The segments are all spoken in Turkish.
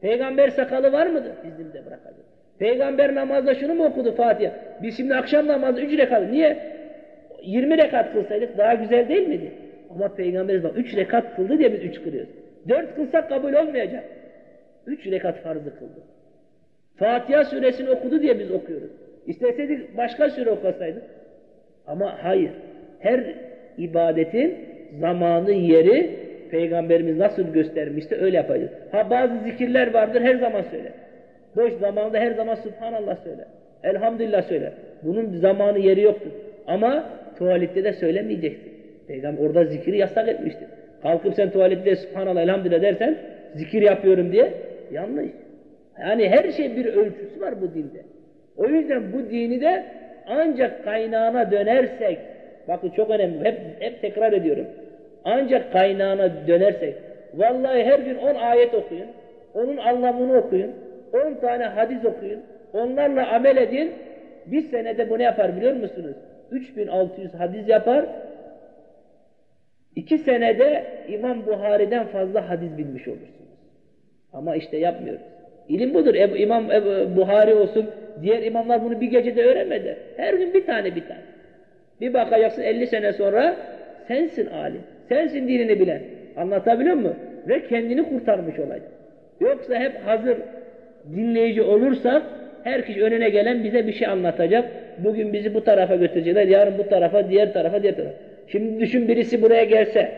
Peygamber sakalı var mıdır? Dizimde bırakacak. Peygamber namazda şunu mu okudu Fatiha? Biz şimdi akşam namazı 3 rekat. Niye? 20 rekat kılsaydık daha güzel değil miydi? Ama Peygamberimiz bak 3 rekat kıldı diye biz 3 kılıyoruz. 4 kılsak kabul olmayacak. 3 rekat farzı kıldı. Fatiha suresini okudu diye biz okuyoruz. İsteseydik başka sure okasaydık. Ama hayır. Her ibadetin zamanı, yeri Peygamberimiz nasıl göstermişse öyle yapacağız. Ha bazı zikirler vardır her zaman söyle. Boş zamanda her zaman Subhanallah söyle. Elhamdülillah söyle. Bunun zamanı yeri yoktur. Ama tuvalette de söylemeyeceksin. Peygamber orada zikri yasak etmiştir. Kalkıp sen tuvalette Subhanallah elhamdülillah dersen zikir yapıyorum diye yanlış. Yani her şey bir ölçüsü var bu dinde. O yüzden bu dini de ancak kaynağına dönersek, bakın çok önemli, hep, hep tekrar ediyorum. Ancak kaynağına dönersek, vallahi her gün on ayet okuyun, onun anlamını okuyun, on tane hadis okuyun, onlarla amel edin, bir senede bu ne yapar biliyor musunuz? 3600 hadis yapar, iki senede İmam Buhari'den fazla hadis bilmiş olursunuz. Ama işte yapmıyoruz. İlim budur. Ebu, İmam Ebu, Buhari olsun, diğer imamlar bunu bir gecede öğrenmedi. Her gün bir tane bir tane. Bir bakacaksın 50 sene sonra sensin alim. Sensin dinini bilen. Anlatabiliyor muyum? Ve kendini kurtarmış olacak. Yoksa hep hazır dinleyici olursak her kişi önüne gelen bize bir şey anlatacak. Bugün bizi bu tarafa götürecekler, yarın bu tarafa, diğer tarafa, diğer tarafa. Şimdi düşün birisi buraya gelse,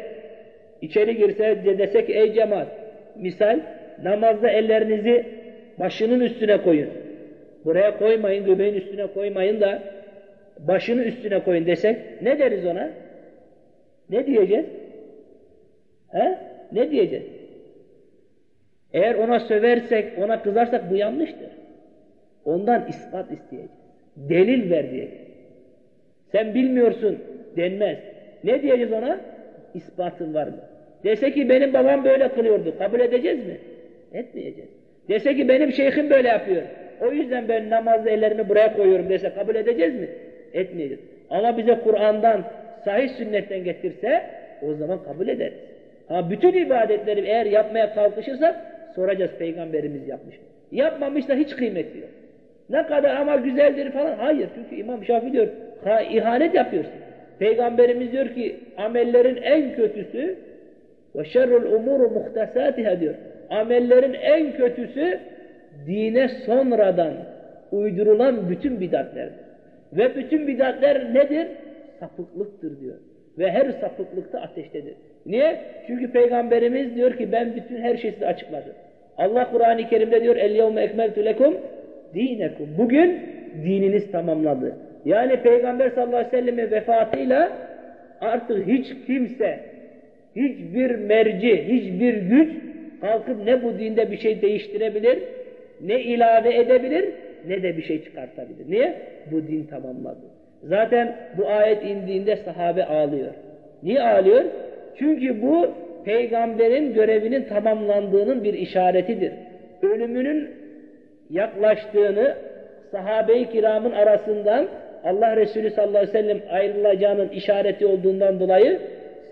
içeri girse, desek ey cemaat, misal namazda ellerinizi başının üstüne koyun. Buraya koymayın, göbeğin üstüne koymayın da başını üstüne koyun desek ne deriz ona? Ne diyeceğiz? He? Ne diyeceğiz? Eğer ona söversek, ona kızarsak bu yanlıştır. Ondan ispat isteyeceğiz. Delil ver diyeceğiz. Sen bilmiyorsun denmez. Ne diyeceğiz ona? İspatın var mı? Dese ki benim babam böyle kılıyordu. Kabul edeceğiz mi? Etmeyeceğiz. Dese ki benim şeyhim böyle yapıyor. O yüzden ben namazda ellerimi buraya koyuyorum dese kabul edeceğiz mi? Etmeyeceğiz. Ama bize Kur'an'dan, sahih sünnetten getirse o zaman kabul ederiz. Ha bütün ibadetleri eğer yapmaya kalkışırsak soracağız peygamberimiz yapmış mı? Yapmamışsa hiç kıymeti yok. Ne kadar ama güzeldir falan. Hayır. Çünkü İmam Şafii diyor ha, ihanet yapıyorsun. Peygamberimiz diyor ki amellerin en kötüsü ve şerrul umuru muhtesatiha diyor. Amellerin en kötüsü dine sonradan uydurulan bütün bidatlerdir. Ve bütün bidatler nedir? sapıklıktır diyor. Ve her sapıklıkta ateştedir. Niye? Çünkü Peygamberimiz diyor ki ben bütün her şeyi size açıkladım. Allah Kur'an-ı Kerim'de diyor el yevme ekmeltu lekum. Bugün dininiz tamamladı. Yani Peygamber sallallahu aleyhi ve sellem'in vefatıyla artık hiç kimse, hiçbir merci, hiçbir güç kalkıp ne bu dinde bir şey değiştirebilir, ne ilave edebilir, ne de bir şey çıkartabilir. Niye? Bu din tamamladı. Zaten bu ayet indiğinde sahabe ağlıyor. Niye ağlıyor? Çünkü bu peygamberin görevinin tamamlandığının bir işaretidir. Ölümünün yaklaştığını sahabe-i kiramın arasından Allah Resulü sallallahu aleyhi ve sellem ayrılacağının işareti olduğundan dolayı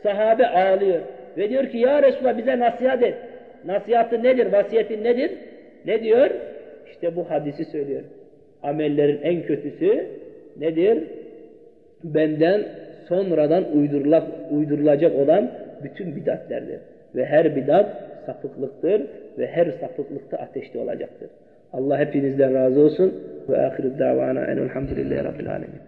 sahabe ağlıyor. Ve diyor ki ya Resulallah bize nasihat et. Nasihatı nedir? Vasiyetin nedir? Ne diyor? İşte bu hadisi söylüyor. Amellerin en kötüsü nedir? Benden sonradan uydurulak, uydurulacak olan bütün bidatlerdir. Ve her bidat sapıklıktır ve her sapıklıkta ateşte olacaktır. Allah hepinizden razı olsun. Ve ahiru davana enelhamdülillahi rabbil alemin.